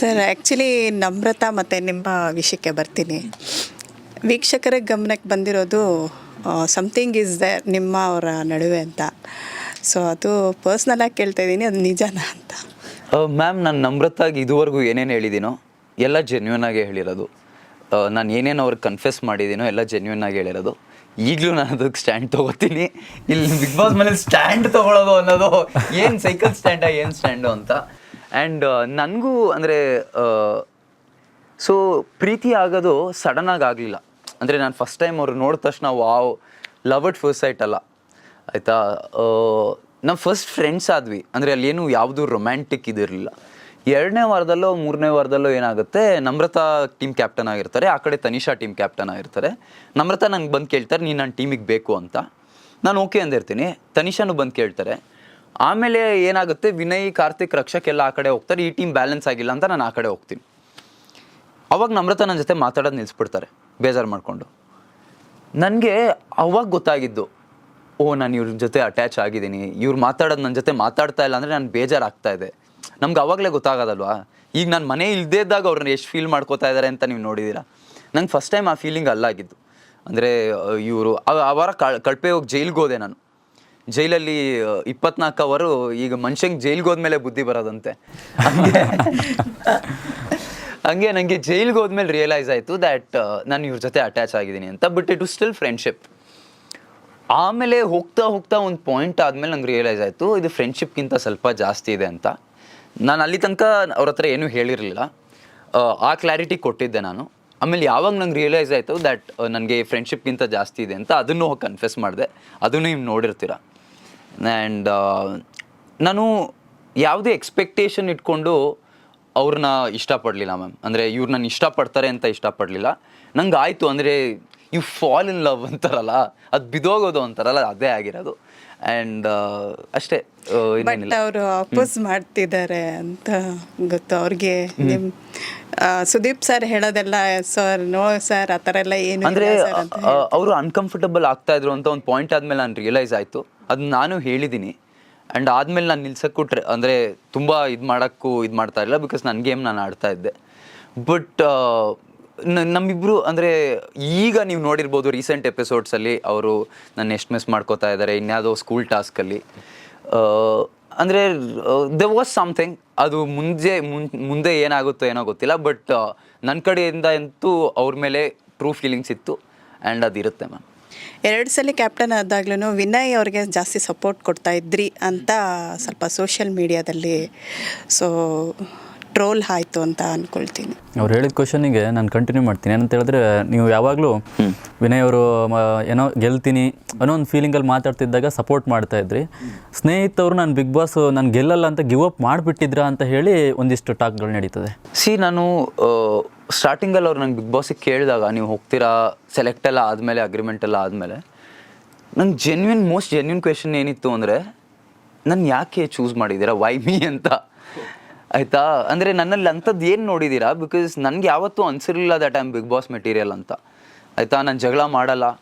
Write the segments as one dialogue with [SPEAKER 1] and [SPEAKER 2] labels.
[SPEAKER 1] Sir actually Namrata ಮತ್ತು ನಿಮ್ಮ ವಿಷಯಕ್ಕೆ ಬರ್ತೀನಿ. ವೀಕ್ಷಕರ ಗಮನಕ್ಕೆ ಬಂದಿರೋದು ಸಮಥಿಂಗ್ ಈಸ್ ದ ನಿಮ್ಮ ಅವರ ನಡುವೆ ಅಂತ. ಸೊ ಅದು ಪರ್ಸ್ನಲಾಗಿ ಕೇಳ್ತಾ ಇದ್ದೀನಿ, ಅದು ನಿಜನಾ ಅಂತ.
[SPEAKER 2] ಮ್ಯಾಮ್ ನಾನು ನಮ್ರತಾಗಿ ಇದುವರೆಗೂ ಏನೇನು ಹೇಳಿದ್ದೀನೋ ಎಲ್ಲ ಜೆನ್ಯೂನ್ ಆಗಿ ಹೇಳಿರೋದು. ನಾನು ಏನೇನು ಅವ್ರಿಗೆ ಕನ್ಫೆಸ್ ಮಾಡಿದ್ದೀನೋ ಎಲ್ಲ ಜೆನ್ಯೂನ್ ಆಗಿ ಹೇಳಿರೋದು. ಈಗಲೂ ನಾನು ಅದಕ್ಕೆ ಸ್ಟ್ಯಾಂಡ್ ತೊಗೋತೀನಿ. ಇಲ್ಲಿ ಬಿಗ್ ಬಾಸ್ ಮೇಲೆ ಸ್ಟ್ಯಾಂಡ್ ತೊಗೊಳೋದು ಅನ್ನೋದು ಏನು ಸೈಕಲ್ ಸ್ಟ್ಯಾಂಡ ಏನು ಸ್ಟ್ಯಾಂಡು ಅಂತ. ಆ್ಯಂಡ್ ನನಗೂ ಅಂದರೆ ಸೊ ಪ್ರೀತಿ ಆಗೋದು ಸಡನ್ನಾಗಿ ಆಗಲಿಲ್ಲ. ಅಂದರೆ ನಾನು ಫಸ್ಟ್ ಟೈಮ್ ಅವ್ರು ನೋಡಿದ ತಕ್ಷಣ, wow love at first sight ಅಲ್ಲ. ಆಯಿತಾ? ನಮ್ಮ ಫಸ್ಟ್ ಫ್ರೆಂಡ್ಸ್ ಆದ್ವಿ. ಅಂದರೆ ಅಲ್ಲಿ ಏನು ಯಾವುದು ರೊಮ್ಯಾಂಟಿಕ್ ಇದಿರಲಿಲ್ಲ. ಎರಡನೇ ವಾರದಲ್ಲೋ, ಮೂರನೇ ವಾರದಲ್ಲೋ ಏನಾಗುತ್ತೆ, ನಮ್ರತಾ ಟೀಮ್ ಕ್ಯಾಪ್ಟನ್ ಆಗಿರ್ತಾರೆ, ಆ ಕಡೆ ತನಿಷಾ ಟೀಮ್ ಕ್ಯಾಪ್ಟನ್ ಆಗಿರ್ತಾರೆ. ನಮ್ರತಾ ನಂಗೆ ಬಂದು ಕೇಳ್ತಾರೆ, ನೀನು ನನ್ನ ಟೀಮಿಗೆ ಬೇಕು ಅಂತ. ನಾನು ಓಕೆ ಅಂದಿರ್ತೀನಿ. ತನಿಷಾನು ಬಂದು ಕೇಳ್ತಾರೆ. ಆಮೇಲೆ ಏನಾಗುತ್ತೆ? ವಿನಯ್, ಕಾರ್ತಿಕ್, ರಕ್ಷಕ್ ಎಲ್ಲ ಆ ಕಡೆ ಹೋಗ್ತಾರೆ. ಈ ಟೀಮ್ ಬ್ಯಾಲೆನ್ಸ್ ಆಗಿಲ್ಲ ಅಂತ ನಾನು ಆ ಕಡೆ ಹೋಗ್ತೀನಿ. ಅವಾಗ ನಮ್ರತ ನನ್ನ ಜೊತೆ ಮಾತಾಡೋದು ನಿಲ್ಲಿಸ್ಬಿಡ್ತಾರೆ ಬೇಜಾರು ಮಾಡಿಕೊಂಡು. ನನಗೆ ಅವಾಗ ಗೊತ್ತಾಗಿದ್ದು, ಓ, ನಾನು ಇವ್ರ ಜೊತೆ ಅಟ್ಯಾಚ್ ಆಗಿದ್ದೀನಿ. ಇವ್ರು ಮಾತಾಡೋದು ನನ್ನ ಜೊತೆ ಮಾತಾಡ್ತಾ ಇಲ್ಲ ಅಂದರೆ ನಾನು ಬೇಜಾರಾಗ್ತಾ ಇದೆ. ನಮ್ಗೆ ಅವಾಗಲೇ ಗೊತ್ತಾಗೋದಲ್ವಾ? ಈಗ ನಾನು ಮನೆ ಇಲ್ಲದೇ ಇದ್ದಾಗ ಅವ್ರನ್ನ ಎಷ್ಟು ಫೀಲ್ ಮಾಡ್ಕೋತಾ ಇದ್ದಾರೆ ಅಂತ ನೀವು ನೋಡಿದ್ದೀರಾ ನಂಗೆ ಫಸ್ಟ್ ಟೈಮ್ ಆ ಫೀಲಿಂಗ್ ಅಲ್ಲಾಗಿದ್ದು. ಅಂದರೆ ಇವರು ಅವರ ವಾರ ಕಳ್- ಕಳಪೆ ಹೋಗಿ ಜೈಲ್ಗೆ ಹೋದೆ ನಾನು. ಜೈಲಲ್ಲಿ ಇಪ್ಪತ್ನಾಲ್ಕು ಅವರು ಈಗ ಮನುಷ್ಯಂಗೆ ಜೈಲ್ಗೆ ಹೋದ್ಮೇಲೆ ಬುದ್ಧಿ ಬರೋದಂತೆ. ಹಂಗೆ. ನನಗೆ ಜೈಲ್ಗೆ ಹೋದ್ಮೇಲೆ ರಿಯಲೈಸ್ ಆಯಿತು ದ್ಯಾಟ್ ನಾನು ಇವ್ರ ಜೊತೆ ಅಟ್ಯಾಚ್ ಆಗಿದ್ದೀನಿ ಅಂತ but it is still friendship ಆಮೇಲೆ ಹೋಗ್ತಾ ಹೋಗ್ತಾ ಒಂದು ಪಾಯಿಂಟ್ ಆದಮೇಲೆ ನಂಗೆ ರಿಯಲೈಸ್ ಆಯಿತು ಇದು ಫ್ರೆಂಡ್ಶಿಪ್ಗಿಂತ ಸ್ವಲ್ಪ ಜಾಸ್ತಿ ಇದೆ ಅಂತ. ನಾನು ಅಲ್ಲಿ ತನಕ ಅವ್ರ ಹತ್ರ ಏನೂ ಹೇಳಿರಲಿಲ್ಲ. ಆ ಕ್ಲಾರಿಟಿ ಕೊಟ್ಟಿದ್ದೆ ನಾನು. ಆಮೇಲೆ ಯಾವಾಗ ನಂಗೆ ರಿಯಲೈಸ್ ಆಯಿತು ದ್ಯಾಟ್ ನನಗೆ ಫ್ರೆಂಡ್ಶಿಪ್ಗಿಂತ ಜಾಸ್ತಿ ಇದೆ ಅಂತ ಅದನ್ನು ಹೋಗಿ ಕನ್ಫೆಸ್ ಮಾಡಿದೆ. ಅದನ್ನು ನೀವು ನೋಡಿರ್ತೀರ. ಆ್ಯಂಡ್ ನಾನು ಯಾವುದೇ ಎಕ್ಸ್ಪೆಕ್ಟೇಷನ್ ಇಟ್ಕೊಂಡು ಅವ್ರನ್ನ ಇಷ್ಟಪಡಲಿಲ್ಲ ಮ್ಯಾಮ್. ಅಂದರೆ ಇವ್ರು ನನ್ನ ಇಷ್ಟಪಡ್ತಾರೆ ಅಂತ ಇಷ್ಟಪಡಲಿಲ್ಲ. ನಂಗೆ ಆಯಿತು ಅಂದರೆ ಯು ಫಾಲ್ ಇನ್ ಲವ್ ಅಂತಾರಲ್ಲ, ಅದು ಬಿದೋಗೋದು ಅಂತಾರಲ್ಲ, ಅದೇ ಆಗಿರೋದು. ಆ್ಯಂಡ್ ಅಷ್ಟೇ ಆ,
[SPEAKER 1] ಬಟ್ ಅವರು ಅಪೋಸ್ ಮಾಡ್ತಿದ್ದಾರೆ ಅಂತ ಗೊತ್ತು. ಅವ್ರಿಗೆ ನಿಮ್ ಸುದೀಪ್ ಸರ್ ಹೇಳೋದೆಲ್ಲ ಸರ್ ನೋ ಸರ್ ಆ ಥರ ಎಲ್ಲ ಏನು
[SPEAKER 2] ಅಂದರೆ ಅವರು ಅನ್ಕಂಫರ್ಟಬಲ್ ಆಗ್ತಾ ಇದ್ರು ಅಂತ ಒಂದು ಪಾಯಿಂಟ್ ಆದಮೇಲೆ ನಾನು ರಿಯಲೈಸ್ ಆಯಿತು. ಅದು ನಾನು ಹೇಳಿದ್ದೀನಿ ಆ್ಯಂಡ್ ಆದಮೇಲೆ ನಾನು ನಿಲ್ಸಕ್ಕೂ ಟ್ರೆ ಅಂದರೆ ತುಂಬ ಇದು ಮಾಡೋಕ್ಕೂ ಇದು ಮಾಡ್ತಾ ಇಲ್ಲ ಬಿಕಾಸ್ ನನ್ನ ಗೇಮ್ ನಾನು ಆಡ್ತಾ ಇದ್ದೆ. ಬಟ್ ನಮ್ಮಿಬ್ಬರು ಅಂದರೆ ಈಗ ನೀವು ನೋಡಿರ್ಬೋದು ರೀಸೆಂಟ್ ಎಪಿಸೋಡ್ಸಲ್ಲಿ ಅವರು ನನ್ನ ಎಷ್ಟು ಮಿಸ್ ಮಾಡ್ಕೋತಾ ಇದ್ದಾರೆ ಇನ್ಯಾವುದೋ ಸ್ಕೂಲ್ ಟಾಸ್ಕಲ್ಲಿ ಅಂದರೆ ದ ವಾಸ್ ಸಮಥಿಂಗ್ ಅದು ಮುಂದೆ ಮುಂದೆ ಏನಾಗುತ್ತೋ ಏನೋ ಗೊತ್ತಿಲ್ಲ ಬಟ್ ನನ್ನ ಕಡೆಯಿಂದ ಅಂತೂ ಅವ್ರ ಮೇಲೆ ಟ್ರೂ ಫೀಲಿಂಗ್ಸ್ ಇತ್ತು ಆ್ಯಂಡ್ ಅದಿರುತ್ತೆ ಮ್ಯಾಮ್
[SPEAKER 1] ಎರಡು ಸಲ ಕ್ಯಾಪ್ಟನ್ ಆದಾಗ್ಲೂ ವಿನಯ್ ಅವ್ರಿಗೆ ಜಾಸ್ತಿ ಸಪೋರ್ಟ್ ಕೊಡ್ತಾ ಇದ್ರಿ ಅಂತ ಸ್ವಲ್ಪ ಸೋಷಿಯಲ್ ಮೀಡಿಯಾದಲ್ಲಿ ಸೊ ಟ್ರೋಲ್ ಆಯಿತು ಅಂತ ಅಂದ್ಕೊಳ್ತೀನಿ
[SPEAKER 3] ಅವ್ರು ಹೇಳಿದ ಕ್ವಶನಿಗೆ ನಾನು ಕಂಟಿನ್ಯೂ ಮಾಡ್ತೀನಿ. ಏನಂತ ಹೇಳಿದ್ರೆ ನೀವು ಯಾವಾಗಲೂ ವಿನಯ್ ಅವರು ಏನೋ ಗೆಲ್ತೀನಿ ಅನ್ನೋ ಒಂದು ಫೀಲಿಂಗಲ್ಲಿ ಮಾತಾಡ್ತಿದ್ದಾಗ ಸಪೋರ್ಟ್ ಮಾಡ್ತಾ ಇದ್ರಿ. ಸ್ನೇಹಿತರು ನಾನು ಬಿಗ್ ಬಾಸ್ ನಾನು ಗೆಲ್ಲಲ್ಲ ಅಂತ ಗಿವ್ ಅಪ್ ಮಾಡಿಬಿಟ್ಟಿದ್ರಾ? ಅಂತ ಹೇಳಿ ಒಂದಿಷ್ಟು ಟಾಕ್ಗಳು ನಡೀತದೆ.
[SPEAKER 2] ಸಿ ನಾನು ಸ್ಟಾರ್ಟಿಂಗಲ್ಲಿ ಅವ್ರು ನಂಗೆ ಬಿಗ್ ಬಾಸಿಗೆ ಕೇಳಿದಾಗ ನೀವು ಹೋಗ್ತೀರಾ? ಸೆಲೆಕ್ಟ್ ಎಲ್ಲ ಆದಮೇಲೆ ಅಗ್ರಿಮೆಂಟ್ ಎಲ್ಲ ಆದಮೇಲೆ? ನಂಗೆ ಜೆನ್ಯೂನ್ ಮೋಸ್ಟ್ ಜೆನ್ಯೂನ್ ಕ್ವೆಶನ್ ಏನಿತ್ತು ಅಂದರೆ ನಾನು ಯಾಕೆ ಚೂಸ್ ಮಾಡಿದ್ದೀರಾ? ವೈ ಮೀ ಅಂತ. ಆಯಿತಾ? ಅಂದರೆ ನನ್ನಲ್ಲಿ ಅಂಥದ್ದು ಏನು ನೋಡಿದ್ದೀರಾ ಬಿಕಾಸ್ ನನಗೆ ಯಾವತ್ತೂ ಅನಿಸಿರಲಿಲ್ಲ that am Bigg Boss material ಅಂತ. ಆಯಿತಾ? ನಾನು ಜಗಳ ಮಾಡಲ್ಲ.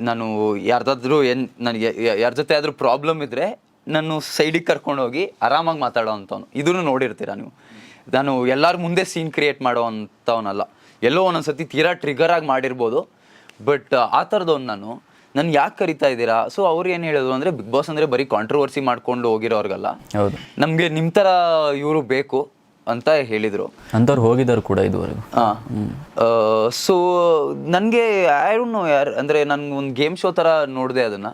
[SPEAKER 2] ನಾನು ಯಾರ್ದಾದ್ರೂ ಏನು ನನಗೆ ಯಾರ ಜೊತೆ ಆದರೂ ಪ್ರಾಬ್ಲಮ್ ಇದ್ದರೆ ನಾನು ಸೈಡಿಗೆ ಕರ್ಕೊಂಡೋಗಿ ಆರಾಮಾಗಿ ಮಾತಾಡೋ ಅಂಥವ್ನು. ಇದನ್ನು ನೋಡಿರ್ತೀರ ನೀವು? ನಾನು ಎಲ್ಲರ ಮುಂದೆ ಸೀನ್ ಕ್ರಿಯೇಟ್ ಮಾಡೋ ಅಂಥವನಲ್ಲ. ಎಲ್ಲೋ ಒಂದೊಂದು ಸತಿ ತೀರಾ ಟ್ರಿಗರ್ ಆಗಿ ಮಾಡಿರ್ಬೋದು. ಬಟ್ ಆ ಥರದವ್ನು ನಾನು ನಾನು ಯಾಕೆ ಕರಿತಾ ಇದ್ದೀರಾ? ಸೊ ಅವ್ರು ಏನು ಹೇಳಿದ್ರು ಅಂದರೆ ಬಿಗ್ ಬಾಸ್ ಅಂದರೆ ಬರೀ ಕಾಂಟ್ರವರ್ಸಿ ಮಾಡ್ಕೊಂಡು ಹೋಗಿರೋರ್ಗಲ್ಲ.
[SPEAKER 3] ಹೌದು.
[SPEAKER 2] ನಮಗೆ ನಿಮ್ಮ ಥರ ಇವರು ಬೇಕು ಅಂತ ಹೇಳಿದರು.
[SPEAKER 3] ಅಂಥವ್ರು ಹೋಗಿದ್ದಾರೆ ಕೂಡ ಇದುವರೆಗೂ.
[SPEAKER 2] ಸೊ ನನಗೆ ನೋ ಯಾರು ಅಂದರೆ ನನಗೆ ಒಂದು ಗೇಮ್ ಶೋ ಥರ ನೋಡಿದೆ ಅದನ್ನು.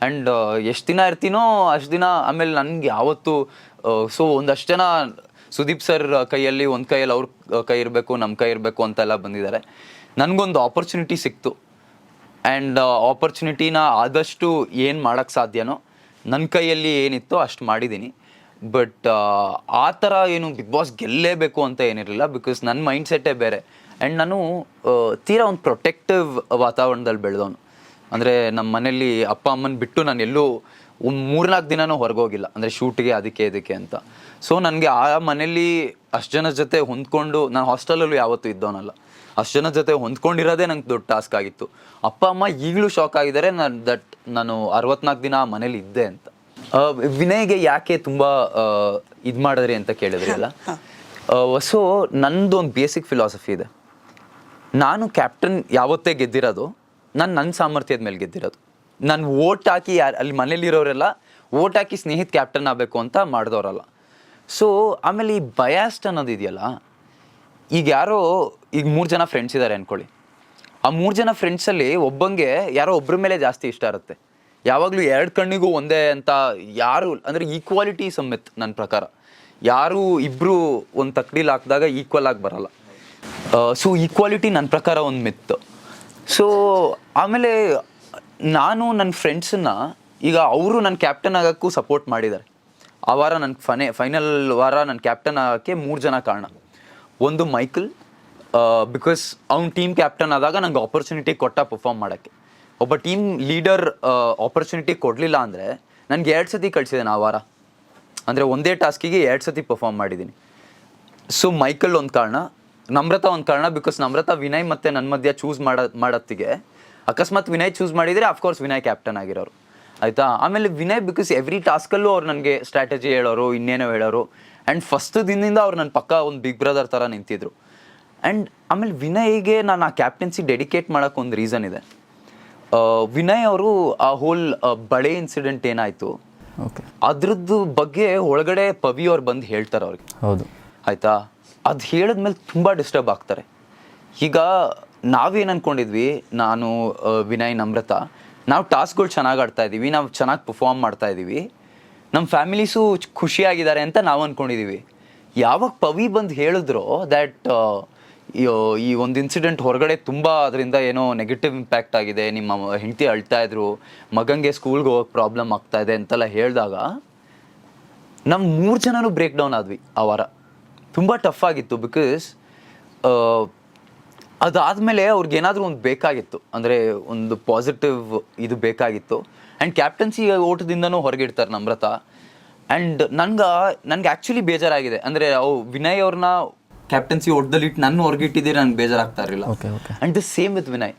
[SPEAKER 2] ಆ್ಯಂಡ್ ಎಷ್ಟು ದಿನ ಇರ್ತೀನೋ ಅಷ್ಟು ದಿನ ಆಮೇಲೆ ನನಗೆ ಯಾವತ್ತು ಸೊ ಒಂದಷ್ಟು ಜನ ಸುದೀಪ್ ಸರ್ ಕೈಯಲ್ಲಿ ಒಂದು ಕೈಯಲ್ಲಿ ಅವ್ರ ಕೈ ಇರಬೇಕು ನಮ್ಮ ಕೈ ಇರಬೇಕು ಅಂತೆಲ್ಲ ಬಂದಿದ್ದಾರೆ. ನನಗೊಂದು ಆಪರ್ಚುನಿಟಿ ಸಿಕ್ತು. ಆ್ಯಂಡ್ ಆಪರ್ಚುನಿಟಿನ ಆದಷ್ಟು ಏನು ಮಾಡೋಕ್ಕೆ ಸಾಧ್ಯನೋ ನನ್ನ ಕೈಯಲ್ಲಿ ಏನಿತ್ತೋ ಅಷ್ಟು ಮಾಡಿದ್ದೀನಿ ಬಟ್ ಆ ಥರ ಏನು ಬಿಗ್ ಬಾಸ್ ಗೆಲ್ಲೇಬೇಕು ಅಂತ ಏನಿರಲಿಲ್ಲ ಬಿಕಾಸ್ ನನ್ನ ಮೈಂಡ್ ಸೆಟ್ಟೇ ಬೇರೆ. ಆ್ಯಂಡ್ ನಾನು ಆ, ತೀರಾ ಒಂದು ಪ್ರೊಟೆಕ್ಟಿವ್ ವಾತಾವರಣದಲ್ಲಿ ಬೆಳೆದವನು. ಅಂದರೆ ನಮ್ಮ ಮನೇಲಿ ಅಪ್ಪ ಅಮ್ಮನ ಬಿಟ್ಟು ನಾನು ಎಲ್ಲೂ ಮೂರ್ನಾಲ್ಕು ದಿನನೂ ಹೊರಗೋಗಿಲ್ಲ. ಅಂದರೆ ಶೂಟಿಗೆ ಅದಕ್ಕೆ ಇದಕ್ಕೆ ಅಂತ. ಸೊ ನನಗೆ ಆ ಮನೇಲಿ ಅಷ್ಟು ಜನರ ಜೊತೆ ಹೊಂದ್ಕೊಂಡು ನಾನು ಹಾಸ್ಟೆಲಲ್ಲೂ ಯಾವತ್ತೂ ಇದ್ದವನಲ್ಲ. ಅಷ್ಟು ಜನ ಜೊತೆ ಹೊಂದ್ಕೊಂಡಿರೋದೇ ನಂಗೆ ದೊಡ್ಡ ಟಾಸ್ಕ್ ಆಗಿತ್ತು. ಅಪ್ಪ ಅಮ್ಮ ಈಗಲೂ ಶಾಕ್ ಆಗಿದ್ದಾರೆ ನಾನು ದಟ್ ನಾನು ಅರವತ್ನಾಲ್ಕು ದಿನ ಆ ಮನೇಲಿ ಇದ್ದೆ ಅಂತ. ವಿನಯ್ಗೆ ಯಾಕೆ ತುಂಬ ಇದು ಮಾಡಿದ್ರಿ ಅಂತ ಕೇಳಿದ್ರಿ ಅಲ್ಲ? ಸೊ ನಂದು ಒಂದು ಬೇಸಿಕ್ ಫಿಲಾಸಫಿ ಇದೆ. ನಾನು ಕ್ಯಾಪ್ಟನ್ ಯಾವತ್ತೇ ಗೆದ್ದಿರೋದು ನಾನು ನನ್ನ ಸಾಮರ್ಥ್ಯದ ಮೇಲೆ ಗೆದ್ದಿರೋದು. ನಾನು ಓಟ್ ಹಾಕಿ ಯಾರು ಅಲ್ಲಿ ಮನೇಲಿರೋರೆಲ್ಲ ಓಟ್ ಹಾಕಿ ಸ್ನೇಹಿತ ಕ್ಯಾಪ್ಟನ್ ಆಗಬೇಕು ಅಂತ ಮಾಡಿದವರಲ್ಲ. ಸೊ ಆಮೇಲೆ ಈ ಬಯಾಸ್ಟ್ ಅನ್ನೋದು ಇದೆಯಲ್ಲ ಈಗ ಯಾರೋ ಈಗ ಮೂರು ಜನ ಫ್ರೆಂಡ್ಸ್ ಇದ್ದಾರೆ ಅಂದ್ಕೊಳ್ಳಿ ಆ ಮೂರು ಜನ ಫ್ರೆಂಡ್ಸಲ್ಲಿ ಒಬ್ಬಂಗೆ ಯಾರೋ ಒಬ್ಬರ ಮೇಲೆ ಜಾಸ್ತಿ ಇಷ್ಟ ಇರುತ್ತೆ. ಯಾವಾಗಲೂ ಎರಡು ಕಣ್ಣಿಗೂ ಒಂದೇ ಅಂತ ಯಾರು, ಅಂದರೆ ಈಕ್ವಾಲಿಟಿ ಸಮೇತ್ ನನ್ನ ಪ್ರಕಾರ. ಯಾರು ಇಬ್ಬರು ಒಂದು ತಕ್ಕಡಿಲಿ ಹಾಕಿದಾಗ ಈಕ್ವಲ್ ಆಗಿ ಬರಲ್ಲ. ಸೊ ಈಕ್ವಾಲಿಟಿ ನನ್ನ ಪ್ರಕಾರ ಒಂದು ಮಿತ್. ಸೊ ಆಮೇಲೆ ನಾನು ನನ್ನ ಫ್ರೆಂಡ್ಸನ್ನ ಈಗ ಅವರು ನನ್ನ ಕ್ಯಾಪ್ಟನ್ ಆಗೋಕ್ಕೂ ಸಪೋರ್ಟ್ ಮಾಡಿದ್ದಾರೆ. ಆ ವಾರ ನನ್ನ ಫನೆ ಫೈನಲ್ ವಾರ ನನ್ನ ಕ್ಯಾಪ್ಟನ್ ಆಗೋಕ್ಕೆ ಮೂರು ಜನ ಕಾರಣ. ಒಂದು ಮೈಕಲ್ ಬಿಕಾಸ್ ಅವ್ನ ಟೀಮ್ ಕ್ಯಾಪ್ಟನ್ ಆದಾಗ ನಂಗೆ ಆಪರ್ಚುನಿಟಿ ಕೊಟ್ಟ ಪರ್ಫಾರ್ಮ್ ಮಾಡೋಕ್ಕೆ. ಒಬ್ಬ ಟೀಮ್ ಲೀಡರ್ ಆಪರ್ಚುನಿಟಿ ಕೊಡಲಿಲ್ಲ ಅಂದರೆ ನನಗೆ ಎರಡು ಸತಿ ಕಳಿಸಿದ್ದಾನೆ ಆ ವಾರ. ಅಂದರೆ ಒಂದೇ ಟಾಸ್ಕಿಗೆ ಎರಡು ಸತಿ ಪರ್ಫಾರ್ಮ್ ಮಾಡಿದ್ದೀನಿ ಸೊ ಮೈಕಲ್ ಒಂದು ಕಾರಣ, ನಮ್ರತಾ ಒಂದು ಕಾರಣ ಬಿಕಾಸ್ ನಮ್ರತಾ ವಿನಯ್ ಮತ್ತು ನನ್ನ ಮಧ್ಯ ಚೂಸ್ ಮಾಡೋ, ಮಾಡೋತ್ತಿಗೆ. ಅಕಸ್ಮಾತ್ ವಿನಯ್ ಚೂಸ್ ಮಾಡಿದರೆ ಅಫ್ಕೋರ್ಸ್ ವಿನಯ್ ಕ್ಯಾಪ್ಟನ್ ಆಗಿರೋರು. ಆಯಿತಾ? ಆಮೇಲೆ ವಿನಯ್ ಬಿಕಾಸ್ ಎವ್ರಿ ಟಾಸ್ಕಲ್ಲೂ ಅವ್ರು ನನಗೆ ಸ್ಟ್ರಾಟಜಿ ಹೇಳೋರು, ಇನ್ನೇನೋ ಹೇಳೋರು. ಆ್ಯಂಡ್ ಫಸ್ಟ್ ದಿನದಿಂದ ಅವ್ರು ನನ್ನ ಪಕ್ಕ ಒಂದು ಬಿಗ್ ಬ್ರದರ್ ಥರ ನಿಂತಿದ್ರು. ಆ್ಯಂಡ್ ಆಮೇಲೆ ವಿನಯ್ಗೆ ನಾನು ಆ ಕ್ಯಾಪ್ಟನ್ಸಿ ಡೆಡಿಕೇಟ್ ಮಾಡೋಕೆ ಒಂದು ರೀಸನ್ ಇದೆ. ವಿನಯ್ ಅವರು ಆ ಹೋಲ್ ಬಳೆ ಇನ್ಸಿಡೆಂಟ್ ಏನಾಯಿತು?
[SPEAKER 3] ಓಕೆ
[SPEAKER 2] ಅದ್ರದ್ದು ಬಗ್ಗೆ ಒಳಗಡೆ ಪವಿ ಅವ್ರು ಬಂದು ಹೇಳ್ತಾರೆ ಅವ್ರಿಗೆ.
[SPEAKER 3] ಹೌದು.
[SPEAKER 2] ಆಯಿತಾ? ಅದು ಹೇಳಿದ್ಮೇಲೆ ತುಂಬ ಡಿಸ್ಟರ್ಬ್ ಆಗ್ತಾರೆ. ಈಗ ನಾವೇನು ಅಂದ್ಕೊಂಡಿದ್ವಿ ನಾನು ವಿನಯ್ ನಮ್ರತ ನಾವು ಟಾಸ್ಕ್ಗಳು ಚೆನ್ನಾಗಿ ಆಡ್ತಾ ಇದ್ದೀವಿ ನಾವು ಚೆನ್ನಾಗಿ ಪರ್ಫಾರ್ಮ್ ಮಾಡ್ತಾ ಇದ್ದೀವಿ ನಮ್ಮ ಫ್ಯಾಮಿಲೀಸು ಖುಷಿಯಾಗಿದ್ದಾರೆ ಅಂತ ನಾವು ಅಂದ್ಕೊಂಡಿದ್ದೀವಿ ಯಾವಾಗ ಪವಿ ಬಂದು ಹೇಳಿದ್ರು ದ್ಯಾಟ್ ಈ ಒಂದು ಇನ್ಸಿಡೆಂಟ್ ಹೊರಗಡೆ ತುಂಬ ಅದರಿಂದ ಏನೋ ನೆಗೆಟಿವ್ ಇಂಪ್ಯಾಕ್ಟ್ ಆಗಿದೆ. ನಿಮ್ಮ ಹೆಂಡತಿ ಅಳ್ತಾ ಇದ್ರು, ಮಗಂಗೆ ಸ್ಕೂಲ್ಗೆ ಹೋಗೋಕೆ ಪ್ರಾಬ್ಲಮ್ ಆಗ್ತಾ ಇದೆ ಅಂತೆಲ್ಲ ಹೇಳಿದಾಗ ನಮ್ಮ ಮೂರು ಜನನೂ ಬ್ರೇಕ್ ಡೌನ್ ಆದ್ವಿ ಆ ವಾರ. ತುಂಬ ಟಫ್ ಆಗಿತ್ತು ಬಿಕಾಸ್ ಅದಾದಮೇಲೆ ಅವ್ರಿಗೆ ಏನಾದರೂ ಒಂದು ಬೇಕಾಗಿತ್ತು. ಅಂದರೆ ಒಂದು ಪಾಸಿಟಿವ್ ಇದು ಬೇಕಾಗಿತ್ತು. ಆ್ಯಂಡ್ ಕ್ಯಾಪ್ಟನ್ಸಿ ಓಟದಿಂದನೂ ಹೊರಗಿಡ್ತಾರೆ ನಮ್ರತ. ಆ್ಯಂಡ್ ನನ್ಗೆ ನನಗೆ ಆ್ಯಕ್ಚುಲಿ ಬೇಜಾರಾಗಿದೆ. ಅಂದರೆ ಅವು ವಿನಯ್ ಅವ್ರನ್ನ ಕ್ಯಾಪ್ಟನ್ಸಿ ಒಡ್ದಲ್ಲಿ ಇಟ್ಟು ನನ್ನ ಹೊರಗಿಟ್ಟಿದ್ದೀರಿ ನನಗೆ ಬೇಜಾರಾಗ್ತಾ ಇರಲಿಲ್ಲ.
[SPEAKER 3] Okay okay
[SPEAKER 2] and the same with Vinay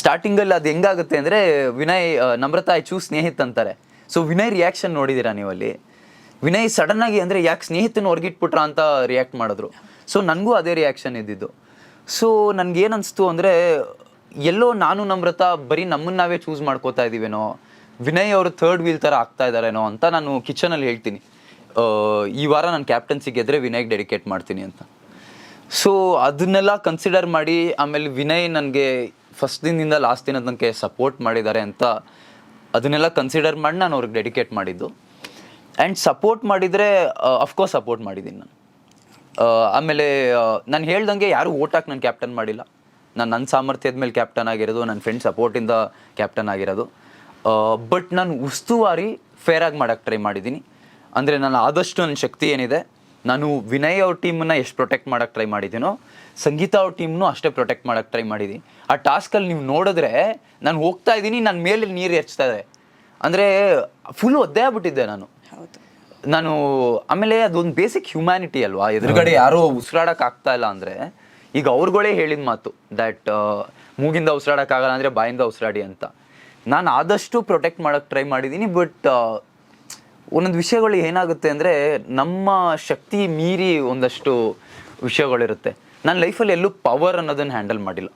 [SPEAKER 2] ಸ್ಟಾರ್ಟಿಂಗಲ್ಲಿ ಅದು ಹೆಂಗಾಗುತ್ತೆ ಅಂದರೆ ವಿನಯ್ ನಮ್ರತಾ ಐ ಚೂ ಸ್ನೇಹಿತ್ ಅಂತಾರೆ. ಸೊ ವಿನಯ್ ರಿಯಾಕ್ಷನ್ ನೋಡಿದ್ದೀರಾ ಅಲ್ಲಿ ವಿನಯ್ ಸಡನ್ನಾಗಿ ಅಂದರೆ ಯಾಕೆ ಸ್ನೇಹಿತನ ಹೊರಗಿಟ್ಬಿಟ್ರ ಅಂತ ರಿಯಾಕ್ಟ್ ಮಾಡಿದ್ರು. ಸೊ ನನಗೂ ಅದೇ ರಿಯಾಕ್ಷನ್ ಇದ್ದಿದ್ದು. ಸೊ ನನಗೇನು ಅನಿಸ್ತು ಅಂದರೆ ಎಲ್ಲೋ ನಾನು ನಮ್ರತಾ ಬರೀ ನಮ್ಮನ್ನ ನಾವೇ ಚೂಸ್ ಮಾಡ್ಕೋತಾ ಇದ್ದೀವೇನೋ ವಿನಯ್ ಅವರು ಥರ್ಡ್ ವೀಲ್ ಥರ ಆಗ್ತಾ ಇದ್ದಾರೇನೋ ಅಂತ ನಾನು ಕಿಚನಲ್ಲಿ ಹೇಳ್ತೀನಿ. ಈ ವಾರ ನಾನು ಕ್ಯಾಪ್ಟನ್ಸಿ ಗೆದ್ರೆ ವಿನಯ್ಗೆ ಡೆಡಿಕೇಟ್ ಮಾಡ್ತೀನಿ ಅಂತ. ಸೊ ಅದನ್ನೆಲ್ಲ ಕನ್ಸಿಡರ್ ಮಾಡಿ, ಆಮೇಲೆ ವಿನಯ್ ನನಗೆ ಫಸ್ಟ್ ದಿನದಿಂದ ಲಾಸ್ಟ್ ದಿನ ನನಗೆ ಸಪೋರ್ಟ್ ಮಾಡಿದ್ದಾರೆ ಅಂತ ಅದನ್ನೆಲ್ಲ ಕನ್ಸಿಡರ್ ಮಾಡಿ ನಾನು ಅವ್ರಿಗೆ ಡೆಡಿಕೇಟ್ ಮಾಡಿದ್ದು. ಆ್ಯಂಡ್ ಸಪೋರ್ಟ್ ಮಾಡಿದರೆ ಅಫ್ಕೋರ್ಸ್ ಸಪೋರ್ಟ್ ಮಾಡಿದ್ದೀನಿ ನಾನು. ಆಮೇಲೆ ನಾನು ಹೇಳ್ದಂಗೆ ಯಾರು ಹಾಕಿ ನಾನು ಕ್ಯಾಪ್ಟನ್ ಮಾಡಿಲ್ಲ. ನಾನು ನನ್ನ ಸಾಮರ್ಥ್ಯದ ಮೇಲೆ ಕ್ಯಾಪ್ಟನ್ ಆಗಿರೋದು ನನ್ನ ಫ್ರೆಂಡ್ ಸಪೋರ್ಟಿಂದ ಕ್ಯಾಪ್ಟನ್ ಆಗಿರೋದು. ಬಟ್ ನಾನು ಉಸ್ತುವಾರಿ ಫೇರಾಗಿ ಮಾಡೋಕ್ಕೆ ಟ್ರೈ ಮಾಡಿದ್ದೀನಿ. ಅಂದರೆ ನಾನು ಆದಷ್ಟು ನನ್ನ ಶಕ್ತಿ ಏನಿದೆ ನಾನು ವಿನಯ್ ಅವ್ರ ಟೀಮನ್ನು ಎಷ್ಟು ಪ್ರೊಟೆಕ್ಟ್ ಮಾಡೋಕ್ಕೆ ಟ್ರೈ ಮಾಡಿದ್ದೀನೋ ಸಂಗೀತ ಅವ್ರ ಟೀಮ್ನು ಅಷ್ಟೇ ಪ್ರೊಟೆಕ್ಟ್ ಮಾಡೋಕ್ಕೆ ಟ್ರೈ ಮಾಡಿದ್ದೀನಿ. ಆ ಟಾಸ್ಕಲ್ಲಿ ನೀವು ನೋಡಿದ್ರೆ ನಾನು ಹೋಗ್ತಾ ಇದ್ದೀನಿ ನನ್ನ ಮೇಲೆ ನೀರು ಎರ್ಚ್ತಾ ಇದೆ. ಅಂದರೆ ಫುಲ್ ಒದ್ದೆ ಆಗ್ಬಿಟ್ಟಿದ್ದೆ ನಾನು.
[SPEAKER 1] ಹೌದು.
[SPEAKER 2] ನಾನು ಆಮೇಲೆ ಅದೊಂದು ಬೇಸಿಕ್ ಹ್ಯುಮ್ಯಾನಿಟಿ ಅಲ್ವಾ? ಎದುರುಗಡೆ ಯಾರೋ ಉಸಿರಾಡಕ್ಕೆ ಆಗ್ತಾ ಇಲ್ಲ ಅಂದರೆ ಈಗ ಅವ್ರುಗಳೇ ಹೇಳಿದ ಮಾತು ದ್ಯಾಟ್ ಮೂಗಿಂದ ಉಸಿರಾಡೋಕ್ಕಾಗಲ್ಲ ಅಂದ್ರೆ ಬಾಯಿಂದ ಉಸಿರಾಡಿ ಅಂತ. ನಾನು ಆದಷ್ಟು ಪ್ರೊಟೆಕ್ಟ್ ಮಾಡೋಕ್ಕೆ ಟ್ರೈ ಮಾಡಿದ್ದೀನಿ ಬಟ್ ಒಂದೊಂದು ವಿಷಯಗಳು ಏನಾಗುತ್ತೆ ಅಂದರೆ ನಮ್ಮ ಶಕ್ತಿ ಮೀರಿ ಒಂದಷ್ಟು ವಿಷಯಗಳಿರುತ್ತೆ. ನನ್ನ ಲೈಫಲ್ಲಿ ಎಲ್ಲೂ ಪವರ್ ಅನ್ನೋದನ್ನು ಹ್ಯಾಂಡಲ್ ಮಾಡಿಲ್ಲ.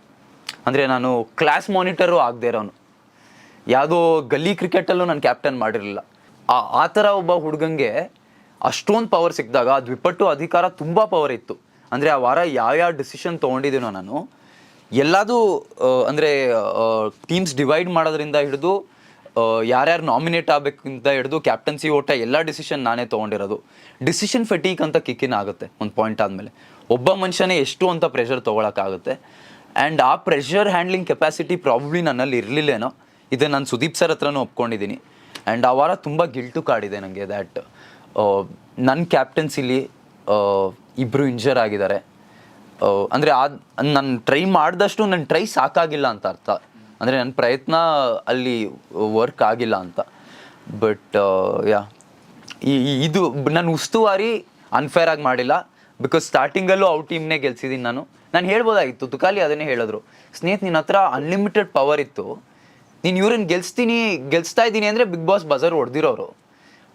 [SPEAKER 2] ಅಂದರೆ ನಾನು ಕ್ಲಾಸ್ ಮಾನಿಟರು ಆಗದೆ ಇರೋನು. ಯಾವುದೋ ಗಲ್ಲಿ ಕ್ರಿಕೆಟಲ್ಲೂ ನಾನು ಕ್ಯಾಪ್ಟನ್ ಮಾಡಿರಲಿಲ್ಲ. ಆ ಆ ಥರ ಒಬ್ಬ ಹುಡುಗಂಗೆ ಅಷ್ಟೊಂದು ಪವರ್ ಸಿಕ್ಕಿದಾಗ, ದ್ವಿಪಟ್ಟು ಅಧಿಕಾರ ತುಂಬ ಪವರ್ ಇತ್ತು. ಅಂದರೆ ಆ ವಾರ ಯಾವ್ಯಾವ ಡಿಸಿಷನ್ ತೊಗೊಂಡಿದ್ದೀನೋ ನಾನು, ಎಲ್ಲದೂ ಅಂದರೆ ಟೀಮ್ಸ್ ಡಿವೈಡ್ ಮಾಡೋದ್ರಿಂದ ಹಿಡಿದು ಯಾರ್ಯಾರು ನಾಮಿನೇಟ್ ಆಗಬೇಕಂತ ಹಿಡಿದು ಕ್ಯಾಪ್ಟನ್ಸಿ ಓಟ ಎಲ್ಲ ಡಿಸಿಷನ್ ನಾನೇ ತೊಗೊಂಡಿರೋದು. ಡಿಸಿಷನ್ ಫೆಟೀಕ್ ಅಂತ ಕಿಕ್ಕಿನ ಆಗುತ್ತೆ, ಒಂದು ಪಾಯಿಂಟ್ ಆದಮೇಲೆ. ಒಬ್ಬ ಮನುಷ್ಯನೇ ಎಷ್ಟು ಅಂತ ಪ್ರೆಷರ್ ತೊಗೊಳಕ್ಕಾಗುತ್ತೆ. ಆ್ಯಂಡ್ ಆ ಪ್ರೆಷರ್ ಹ್ಯಾಂಡ್ಲಿಂಗ್ ಕೆಪಾಸಿಟಿ ಪ್ರಾಬ್ಲಿ ನನ್ನಲ್ಲಿ ಇರಲಿಲ್ಲೇನೋ, ಇದು ನಾನು ಸುದೀಪ್ ಸರ್ ಹತ್ರನೂ ಒಪ್ಕೊಂಡಿದ್ದೀನಿ. ಆ್ಯಂಡ್ ಆ ವಾರ ತುಂಬ ಗಿಲ್ಟು ಕಾಡಿದೆ ನನಗೆ ದ್ಯಾಟ್ ನನ್ನ ಕ್ಯಾಪ್ಟನ್ಸಿಲಿ ಇಬ್ಬರು ಇಂಜರ್ ಆಗಿದ್ದಾರೆ. ಅಂದರೆ ಆ ನಾನು ಟ್ರೈ ಮಾಡಿದಷ್ಟು ನನ್ನ ಟ್ರೈ ಸಾಕಾಗಿಲ್ಲ ಅಂತ ಅರ್ಥ. ಅಂದರೆ ನನ್ನ ಪ್ರಯತ್ನ ಅಲ್ಲಿ ವರ್ಕ್ ಆಗಿಲ್ಲ ಅಂತ. ಬಟ್ ಯಾ ಈ, ಈ- ಇದು ನಾನು ಉಸ್ತುವಾರಿ ಅನ್ಫೇರ್ ಆಗಿ ಮಾಡಿಲ್ಲ. ಬಿಕಾಸ್ ಸ್ಟಾರ್ಟಿಂಗಲ್ಲೂ ಅವ್ರ ಟೀಮ್ನೇ ಗೆಲ್ಸಿದ್ದೀನಿ ನಾನು. ನಾನು ಹೇಳ್ಬೋದಾಗಿತ್ತು, ತುಕಾಲಿ ಅದನ್ನೇ ಹೇಳಿದ್ರು. ಸ್ನೇಹಿತ ನಿನ್ನ ಹತ್ರ ಅನ್ಲಿಮಿಟೆಡ್ ಪವರ್ ಇತ್ತು. ನೀನು ಇವ್ರನ್ನ ಗೆಲ್ಸ್ತೀನಿ, ಗೆಲ್ಸ್ತಾ ಇದ್ದೀನಿ ಅಂದರೆ ಬಿಗ್ ಬಾಸ್ ಬಜರ್ ಹೊಡೆದಿರೋರು.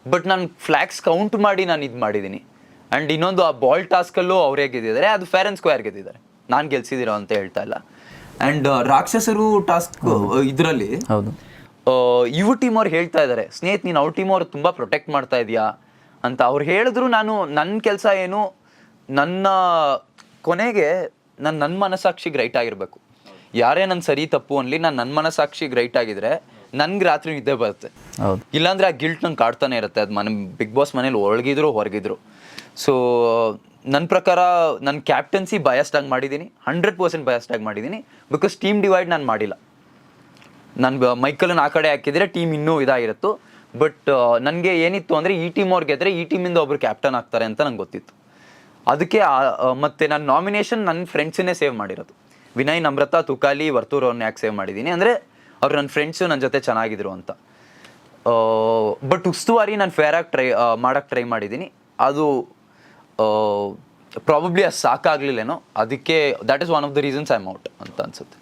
[SPEAKER 2] ಬಟ್ ನಾನು ಫ್ಲ್ಯಾಗ್ಸ್ ಕೌಂಟ್ ಮಾಡಿ ನಾನು ಇದು ಮಾಡಿದ್ದೀನಿ ಆ್ಯಂಡ್ ಇನ್ನೊಂದು ಆ ಬಾಲ್ ಟಾಸ್ಕಲ್ಲೂ ಅವರೇ ಗೆದ್ದಿದ್ದಾರೆ. ಅದು ಫೇರ್ ಆ್ಯಂಡ್ ಸ್ಕ್ವೇರ್ ಗೆದ್ದಿದ್ದಾರೆ. ನಾನು ಗೆಲ್ಸಿದಿರೋ ಅಂತ ಹೇಳ್ತಾ ಇಲ್ಲ. ಆ್ಯಂಡ್ ರಾಕ್ಷಸರು ಟಾಸ್ಕ್ ಇದರಲ್ಲಿ
[SPEAKER 3] ಹೌದು.
[SPEAKER 2] ಯುವ ಟೀಮ್ ಅವ್ರು ಹೇಳ್ತಾ ಇದ್ದಾರೆ ಸ್ನೇಹಿತ್ ನೀನು ಅವ್ರ ಟೀಮ್ ಅವ್ರು ತುಂಬ ಪ್ರೊಟೆಕ್ಟ್ ಮಾಡ್ತಾ ಇದೀಯಾ ಅಂತ ಅವ್ರು ಹೇಳಿದ್ರು ನಾನು ನನ್ನ ಕೆಲಸ ಏನು ನನ್ನ ಕೊನೆಗೆ ನಾನು ನನ್ನ ಮನಸ್ಸಾಕ್ಷಿಗೆ ರೈಟ್ ಆಗಿರಬೇಕು. ಯಾರೇ ನನ್ನ ಸರಿ ತಪ್ಪು ಅನ್ಲಿ ನಾನು ನನ್ನ ಮನಸ್ಸಾಕ್ಷಿಗೆ ರೈಟ್ ಆಗಿದ್ರೆ ನನ್ಗೆ ರಾತ್ರಿ ನಿದ್ದೆ ಬರುತ್ತೆ.
[SPEAKER 3] ಹೌದು.
[SPEAKER 2] ಇಲ್ಲಾಂದ್ರೆ ಆ ಗಿಲ್ಟ್ ನಂಗೆ ಕಾಡ್ತಾನೆ ಇರುತ್ತೆ. ಅದು ಮನೆ ಬಿಗ್ ಬಾಸ್ ಮನೇಲಿ ಒಳಗಿದ್ರು ಹೊರಗಿದ್ರು. ಸೊ ನನ್ನ ಪ್ರಕಾರ ನನ್ನ ಕ್ಯಾಪ್ಟನ್ಸಿ ಬಯಸ್ಡ್ ಆಗಿ ಮಾಡಿದ್ದೀನಿ ಹಂಡ್ರೆಡ್ ಪರ್ಸೆಂಟ್ ಬಯಸ್ಡ್ ಆಗಿ ಮಾಡಿದ್ದೀನಿ ಬಿಕಾಸ್ ಟೀಮ್ ಡಿವೈಡ್ ನಾನು ಮಾಡಿಲ್ಲ. ನಾನು ಮೈಕಲನ್ನು ಆ ಕಡೆ ಹಾಕಿದರೆ ಟೀಮ್ ಇನ್ನೂ ಇದಾಗಿರುತ್ತು ಬಟ್ ನನಗೆ ಏನಿತ್ತು ಅಂದರೆ ಈ ಟೀಮ್ ಅವ್ರು ಗೆದ್ರೆ ಈ ಟೀಮಿಂದ ಒಬ್ಬರು ಕ್ಯಾಪ್ಟನ್ ಆಗ್ತಾರೆ ಅಂತ ನಂಗೆ ಗೊತ್ತಿತ್ತು. ಅದಕ್ಕೆ ಮತ್ತೆ ನನ್ನ ನಾಮಿನೇಷನ್ ನನ್ನ ಫ್ರೆಂಡ್ಸನ್ನೇ ಸೇವ್ ಮಾಡಿರೋದು. ವಿನಯ್, ನಮ್ರತಾ, ತುಕಾಲಿ, ವರ್ತೂರ್ ಅವ್ರನ್ನ ಯಾಕೆ ಸೇವ್ ಮಾಡಿದ್ದೀನಿ ಅಂದರೆ ಅವ್ರು ನನ್ನ ಫ್ರೆಂಡ್ಸು ನನ್ನ ಜೊತೆ ಚೆನ್ನಾಗಿದ್ರು ಅಂತ. ಬಟ್ ಉಸ್ತುವಾರಿ ನಾನು ಫೇರಾಗಿ ಟ್ರೈ ಮಾಡೋಕ್ಕೆ ಟ್ರೈ ಮಾಡಿದ್ದೀನಿ ಅದು ಪ್ರಾಬಬ್ಲಿ ಅದು ಸಾಕಾಗಲಿಲ್ಲೇನೋ ಅದಕ್ಕೆ that is one of the reasons I out ಅಂತ ಅನ್ಸುತ್ತೆ.